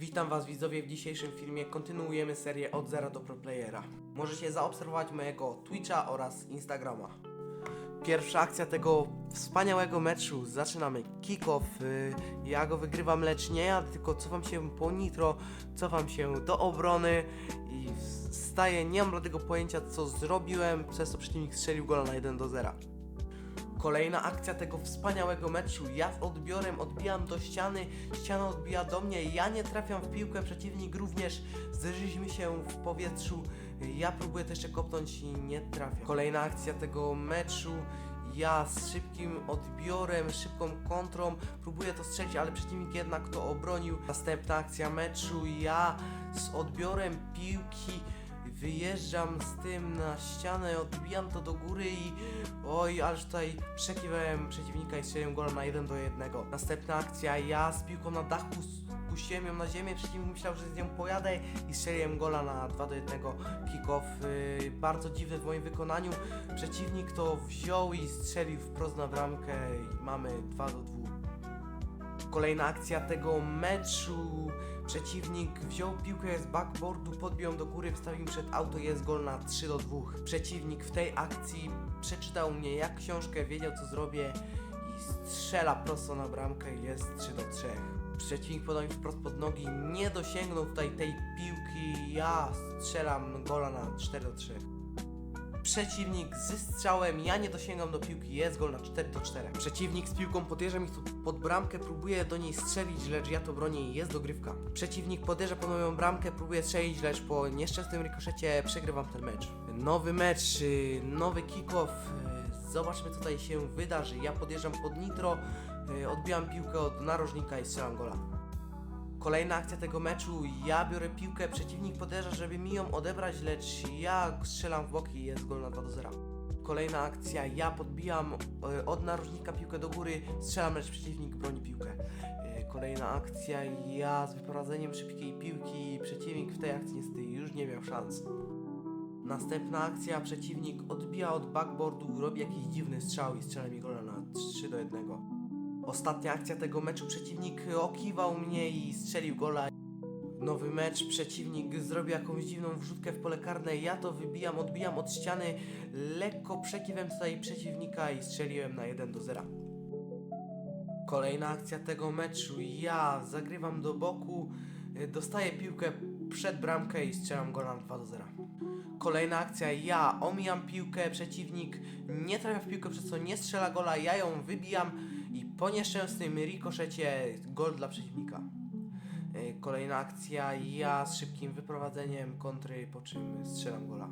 Witam Was widzowie w dzisiejszym filmie. Kontynuujemy serię od zera do pro playera. Możecie zaobserwować mojego Twitcha oraz Instagrama. Pierwsza akcja tego wspaniałego meczu. Zaczynamy kick-off. Y, Ja go wygrywam, lecz nie ja, tylko cofam się po nitro, cofam się do obrony i staję. Nie mam żadnego pojęcia co zrobiłem, przez to przeciwnik strzelił gola na 1 do 0. Kolejna akcja tego wspaniałego meczu. Ja z odbiorem odbijam do ściany, ściana odbija do mnie, ja nie trafiam w piłkę, przeciwnik również. Zderzyliśmy się w powietrzu. Ja próbuję też jeszcze kopnąć i nie trafiam. Kolejna akcja tego meczu. Ja z szybkim odbiorem, szybką kontrą próbuję to strzelić, ale przeciwnik jednak to obronił. Następna akcja meczu. Ja z odbiorem piłki wyjeżdżam z tym na ścianę, odbijam to do góry i oj, aż tutaj przekiwałem przeciwnika i strzeliłem gola na 1 do 1. Następna akcja, ja z piłką na dachu puściłem ją na ziemię, przeciwnik myślał, że z nią pojadę i strzeliłem gola na 2 do 1 kick-off. Yy, bardzo dziwne w moim wykonaniu. Przeciwnik to wziął i strzelił wprost na bramkę i mamy 2 do 2. Kolejna akcja tego meczu. Przeciwnik wziął piłkę z backboardu, podbił ją do góry, wstawił przed auto, jest gol na 3 do 2. Przeciwnik w tej akcji przeczytał mnie jak książkę, wiedział co zrobię i strzela prosto na bramkę i jest 3 do 3. Przeciwnik podał mi wprost pod nogi, nie dosięgnął tutaj tej piłki, ja strzelam gola na 4 do 3. Przeciwnik ze strzałem, ja nie dosięgam do piłki, jest gol na 4 do 4. Przeciwnik z piłką podjeżdża mi tu pod bramkę, próbuje do niej strzelić, lecz ja to bronię i jest dogrywka. Przeciwnik podjeżdża pod moją bramkę, próbuje strzelić, lecz po nieszczęsnym rykoszecie przegrywam ten mecz. Nowy mecz, yy, nowy kick-off, yy, zobaczmy co tutaj się wydarzy. Ja podjeżdżam pod nitro, yy, odbijam piłkę od narożnika i strzelam gola. Kolejna akcja tego meczu, ja biorę piłkę, przeciwnik podejrza, żeby mi ją odebrać, lecz ja strzelam w boki i jest gol na 2 do 0. Kolejna akcja, ja podbijam e, od narożnika piłkę do góry, strzelam, lecz przeciwnik broni piłkę. E, Kolejna akcja, ja z wyprowadzeniem szybkiej piłki, przeciwnik w tej akcji niestety już nie miał szans. Następna akcja, przeciwnik odbija od backboardu, robi jakiś dziwny strzał i strzela mi gola na 3 do 1. Ostatnia akcja tego meczu, przeciwnik okiwał mnie i strzelił gola. Nowy mecz, przeciwnik zrobił jakąś dziwną wrzutkę w pole karne, ja to wybijam, odbijam od ściany, lekko przekiwem tutaj przeciwnika i strzeliłem na 1 do 0. Kolejna akcja tego meczu, ja zagrywam do boku, dostaję piłkę przed bramkę i strzelam gola na 2 do 0. Kolejna akcja, ja omijam piłkę, przeciwnik nie trafia w piłkę, przez co nie strzela gola, ja ją wybijam po nieszczęsnym rikoszecie gol dla przeciwnika. Y, Kolejna akcja, ja z szybkim wyprowadzeniem kontry, po czym strzelam gola.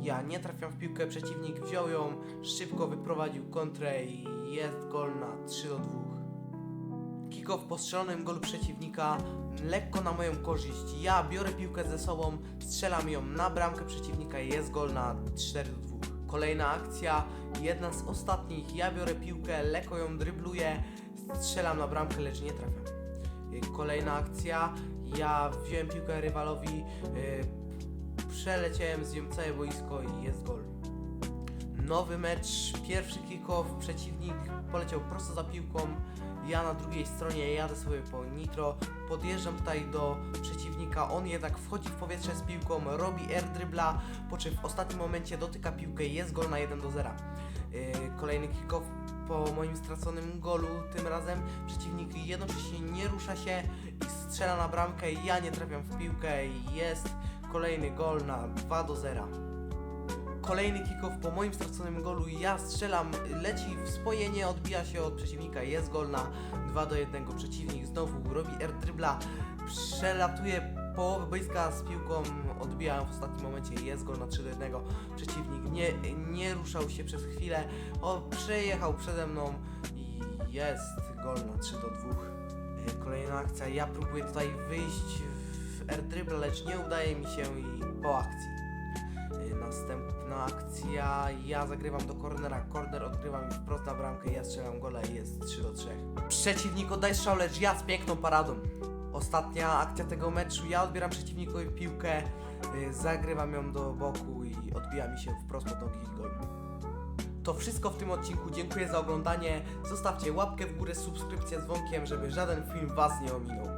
Ja nie trafiam w piłkę, przeciwnik wziął ją, szybko wyprowadził kontrę i jest gol na 3 do 2. Kiko w postrzelonym golu przeciwnika, lekko na moją korzyść. Ja biorę piłkę ze sobą, strzelam ją na bramkę przeciwnika i jest gol na 4 do 2. Kolejna akcja, jedna z ostatnich. Ja biorę piłkę, lekko ją drybluję, strzelam na bramkę, lecz nie trafiam. Y, Kolejna akcja, ja wziąłem piłkę rywalowi, y, przeleciałem z nią całe boisko i jest gol. Nowy mecz, pierwszy kick-off, przeciwnik poleciał prosto za piłką, ja na drugiej stronie jadę sobie po nitro, podjeżdżam tutaj do przeciwnika, on jednak wchodzi w powietrze z piłką, robi air dribla, po czym w ostatnim momencie dotyka piłkę i jest gol na 1 do 0. Yy, kolejny kick-off po moim straconym golu, tym razem przeciwnik jednocześnie nie rusza się i strzela na bramkę, ja nie trafiam w piłkę i jest kolejny gol na 2 do 0. Kolejny kick-off po moim straconym golu, ja strzelam, leci w spojenie, odbija się od przeciwnika, jest gol na 2 do 1. Przeciwnik znowu robi air dribla, przelatuje połowę boiska z piłką, odbija w ostatnim momencie, jest gol na 3 do 1. Przeciwnik nie, nie ruszał się przez chwilę, o, przejechał przede mną i jest gol na 3 do 2. E, Kolejna akcja, ja próbuję tutaj wyjść w air dribble, lecz nie udaje mi się i po akcji. Y, Następna akcja, ja zagrywam do cornera, corner odgrywa mi wprost na bramkę, ja strzelam gola i jest 3 do 3. Przeciwnik oddaje strzał, lecz ja z piękną paradą. Ostatnia akcja tego meczu, ja odbieram przeciwnikowi piłkę, y, zagrywam ją do boku i odbija mi się wprost pod nogi i gol. To wszystko w tym odcinku, dziękuję za oglądanie, zostawcie łapkę w górę, subskrypcję z dzwonkiem, żeby żaden film Was nie ominął.